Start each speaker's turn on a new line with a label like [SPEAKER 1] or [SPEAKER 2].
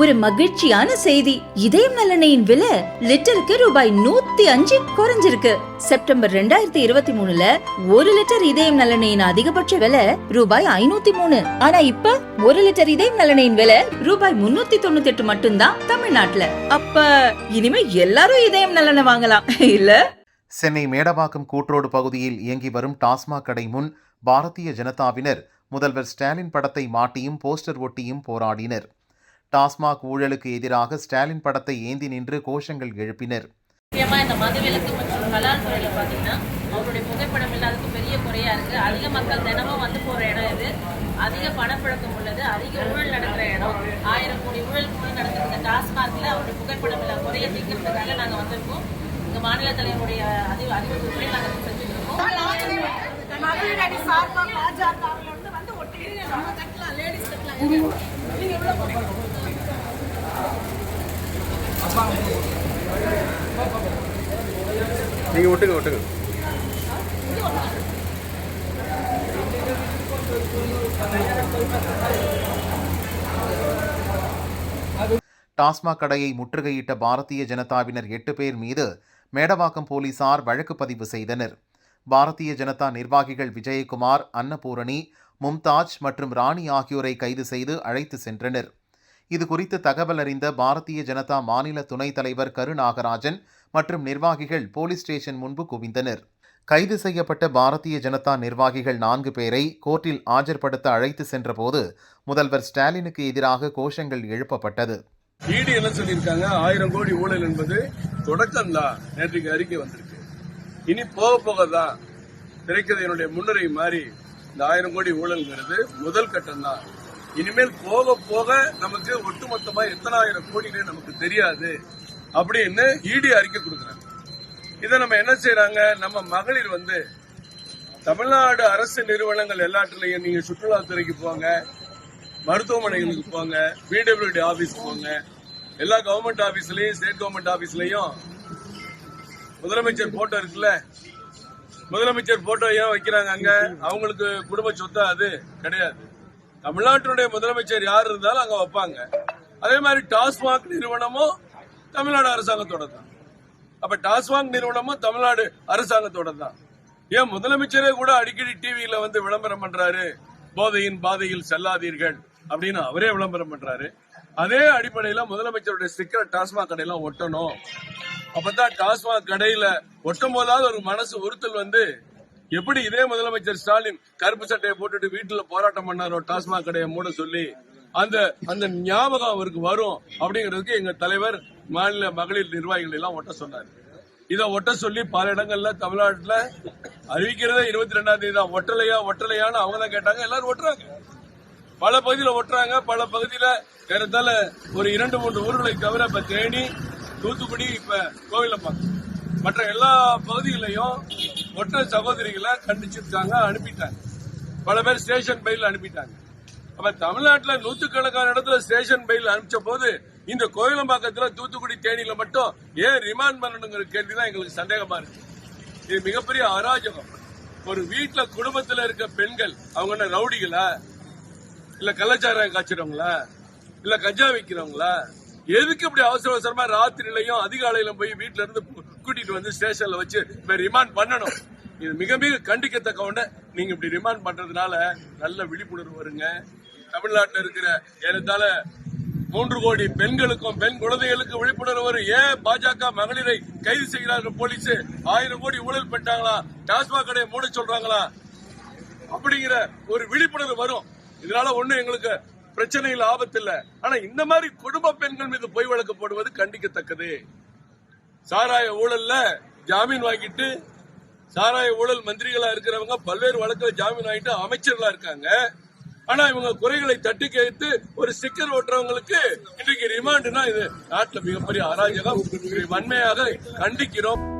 [SPEAKER 1] ஒரு மகிழ்ச்சியான செய்தி. இதயம் நல்லெண்ணெயின் விலை லிட்டருக்கு ரூபாய் நூத்தி அஞ்சு குறைஞ்சிருக்கு. செப்டம்பர் ரெண்டாயிரத்தி இருபத்தி மூணுல ஒரு லிட்டர் இதயம் நலனையின் அதிகபட்ச விலை ரூபாய் ஐநூத்தி மூணு. ஆனா இப்ப ஒரு லிட்டர் இதயம் நலனையின் விலை ரூபாய் முன்னூத்தி தொண்ணூத்தி எட்டு மட்டும்தான் தமிழ்நாட்டுல. அப்ப இனிமே எல்லாரும் இதயம் நலனை வாங்கலாம் இல்ல?
[SPEAKER 2] சென்னை மேடவாக்கம் கூட்ரோடு பகுதியில் இயங்கி வரும் டாஸ்மாக் கடை முன் பாரதிய ஜனதாவினர் முதல்வர் ஸ்டாலின் படத்தை மாட்டியும் போஸ்டர் ஒட்டியும் போராடினர். டாஸ்மாக் ஊழலுக்கு எதிராக ஸ்டாலின் படத்தை ஏந்தி நின்று கோஷங்கள் எழுப்பினர்.
[SPEAKER 3] முக்கியமாக இந்த மதுவிலக்கு மற்றும் கலால் துறையில் பார்த்தீங்கன்னா அவருடைய புகைப்படம் இல்லாததுக்கு பெரிய குறையா இருக்கு. அதிக மக்கள் தினமும் வந்து போற இடம் இது. அதிக பணப்புழக்கம் உள்ளது. அதிக ஊழல் நடக்கிற இடம். ஆயிரம் கோடி ஊழலுக்கு மேல் நடக்கிற இந்த டாஸ்மார்க்ல அவருடைய புகைப்படம் இல்ல குறைய தீர்க்கிறதுக்காக நாங்க வந்திருக்கோம். இந்த மாநில தலைவருடைய அறிவு அறிவுறுத்தலை நாங்கள் செஞ்சுட்டு இருக்கோம்
[SPEAKER 4] பாஜகவில் வந்து வந்து ஒட்டி லேடிஸ் நீங்க உள்ள
[SPEAKER 5] நீங்கள் விட்டுங்க விட்டுங்க
[SPEAKER 2] டாஸ்மாக் கடையை முற்றுகையிட்ட பாரதிய ஜனதாவினர் எட்டு பேர் மீது மேடவாக்கம் போலீசார் வழக்கு பதிவு செய்தனர். பாரதிய ஜனதா நிர்வாகிகள் விஜயகுமார் அன்னபூரணி மும்தாஜ் மற்றும் ராணி ஆகியோரை கைது செய்து அழைத்து சென்றனர். இது குறித்து தகவல் அறிந்த பாரதிய ஜனதா மாநில துணைத் தலைவர் கரு நாகராஜன் மற்றும் நிர்வாகிகள் போலீஸ் ஸ்டேஷன் முன்பு குவிந்தனர். கைது செய்யப்பட்ட பாரதிய ஜனதா நிர்வாகிகள் நான்கு பேரை கோர்ட்டில் ஆஜர்படுத்த அழைத்து சென்றபோது முதல்வர் ஸ்டாலினுக்கு எதிராக கோஷங்கள் எழுப்பப்பட்டது.
[SPEAKER 5] இடி என்ன சொல்லியிருக்காங்க? ஆயிரம் கோடி ஊழல் என்பது தொடக்கம் தான் நேற்றைக்கு அறிக்கை வந்திருக்கு. இனி போக போக தான் திரைக்கதையினுடைய முன்னுரை மாறி இந்த ஆயிரம் கோடி ஊழல்ங்கிறது முதல் கட்டம் தான் இனிமேல் போக போக நமக்கு ஒட்டுமொத்தமா எத்தனை ஆயிரம் கோடினே நமக்கு தெரியாது அப்படின்னு இடி அறிக்கை கொடுக்குறாங்க. இதை நம்ம என்ன செய்யறாங்க நம்ம மகளிர் வந்து தமிழ்நாடு அரசு நிறுவனங்கள் எல்லாத்துலயும் நீங்க சுற்றுலாத்துறைக்கு போங்க மருத்துவமனைகளுக்கு போங்க பிடபிள்யூடி ஆபீஸ் போங்க. எல்லா கவர்மெண்ட் ஆபீஸ்லயும் ஸ்டேட் கவர்மெண்ட் ஆபீஸ்லயும் முதலமைச்சர் போட்டோ இருக்குல்ல? முதலமைச்சர் போட்டோ ஏன் வைக்கிறாங்க அங்க? அவங்களுக்கு குடும்ப சொத்தா அது? கிடையாது. தமிழ்நாட்டினுடைய முதலமைச்சர் யார் இருந்தாலும் அங்க வைப்பாங்க. அதே மாதிரி டாஸ்மாக் நிறுவனமும் தமிழ்நாடு அரசாங்கத்தோட தான். அப்ப டாஸ்மாக் நிறுவனமும் தமிழ்நாடு அரசாங்கத்தோட தான். ஏன் முதலமைச்சரே கூட அடிக்கடி டிவியில வந்து விளம்பரம் பண்றாரு? போதையின் பாதையில் செல்லாதீர்கள் அப்படின்னு அவரே விளம்பரம் பண்றாரு. அதே அடிப்படையில முதலமைச்சருடைய ஸ்டிக்கர் டாஸ்மாக் கடையெல்லாம் ஒட்டணும். அப்பதான் டாஸ்மாக் கடையில ஒட்டும் போதாவது ஒரு மனசு உறுத்தல் வந்து எப்படி இதே முதலமைச்சர் ஸ்டாலின் கருப்பு சட்டையை போட்டுட்டு வீட்டுல போராட்டம் பண்ணாரோ டாஸ்மாக் கடையை மூட சொல்லி அந்த அந்த ஞாபகம் அவருக்கு வரும் அப்படிங்கிறதுக்கு எங்க தலைவர் மாநில மகளிர் நிர்வாகிகள் எல்லாம் ஒட்ட சொன்னார். இதை ஒட்ட சொல்லி பல இடங்கள்ல தமிழ்நாட்டுல அறிவிக்கிறதே இருபத்தி ரெண்டாம் தேதி தான். ஒட்டலையா ஒட்டலையான்னு அவங்க தான் கேட்டாங்க. எல்லாரும் ஒட்டுறாங்க. பல பகுதியில் ஒட்டுறாங்க. பல பகுதியில ஏறத்தாழ ஒரு இரண்டு மூன்று ஊர்களை தவிர இப்ப தேனி தூத்துக்குடி இப்ப கோவிலம்பாக்கம் மற்ற எல்லா பகுதிகளையும் ஒற்றை சகோதரிகளை கண்டிச்சிருக்காங்க அனுப்பிட்டாங்க. பல பேர் ஸ்டேஷன் பெயில் அனுப்பிட்டாங்க. அப்ப தமிழ்நாட்டில் நூத்துக்கணக்கான இடத்துல ஸ்டேஷன் பெயில் அனுப்பிச்ச போது இந்த கோயிலம்பாக்கத்தில் தூத்துக்குடி தேனியில மட்டும் ஏன் ரிமாண்ட் பண்ணணுங்கிற கேள்விதான் எங்களுக்கு சந்தேகமா இருக்கு. இது மிகப்பெரிய அராஜகம். ஒரு வீட்டுல குடும்பத்துல இருக்க பெண்கள் அவங்க என்ன ரவுடிகளா? இல்ல கள்ளச்சாரம் காய்ச்சறவங்களா? இல்ல கஞ்சா விற்கிறவங்களா எதுக்கு இப்படி அவசர அவசரமா ராத்திரிலையும் அதிகாலையில போய் வீட்டுல இருந்து கூட்டிட்டு வந்து ஸ்டேஷன்ல வச்சு இப்ப ரிமாண்ட் பண்ணணும். இது மிக மிக கண்டிக்கத்தக்க நீங்க இப்படி ரிமாண்ட் பண்றதுனால நல்ல விழிப்புணர்வு வருங்க. தமிழ்நாட்டுல இருக்கிற ஏறத்தாழ மூன்று கோடி பெண்களுக்கும் பெண் குழந்தைகளுக்கும் விழிப்புணர்வு வரும். ஏன் பாஜக மகளிரை கைது செய்கிறார்கள் போலீஸ்? ஆயிரம் கோடி ஊழல் பண்ணிட்டாங்களா? டாஸ்மாக் கடையை மூட சொல்றாங்களா? அப்படிங்கிற ஒரு விழிப்புணர்வு வரும். இதனால ஒண்ணு எங்களுக்கு பிரச்சனையில் ஆபத்து இல்லை. ஆனா இந்த மாதிரி குடும்ப பெண்கள் மீது பொய் வழக்கு போடுவது கண்டிக்கத்தக்கது. சாராய ஊழல்ல ஜாமீன் வாங்கிட்டு சாராய ஊழல் மந்திரிகளா இருக்கிறவங்க பல்வேறு வழக்குல ஜாமீன் வாங்கிட்டு அமைச்சர்களா இருக்காங்க. ஆனா இவங்க குறைகளை தட்டி கேட்டு ஒரு ஸ்டிக்கர் ஓட்டுறவங்களுக்கு இன்றைக்கு ரிமாண்டுனா இது நாட்டுல மிகப்பெரிய அராஜகம். வன்மையாக கண்டிக்கிறோம்.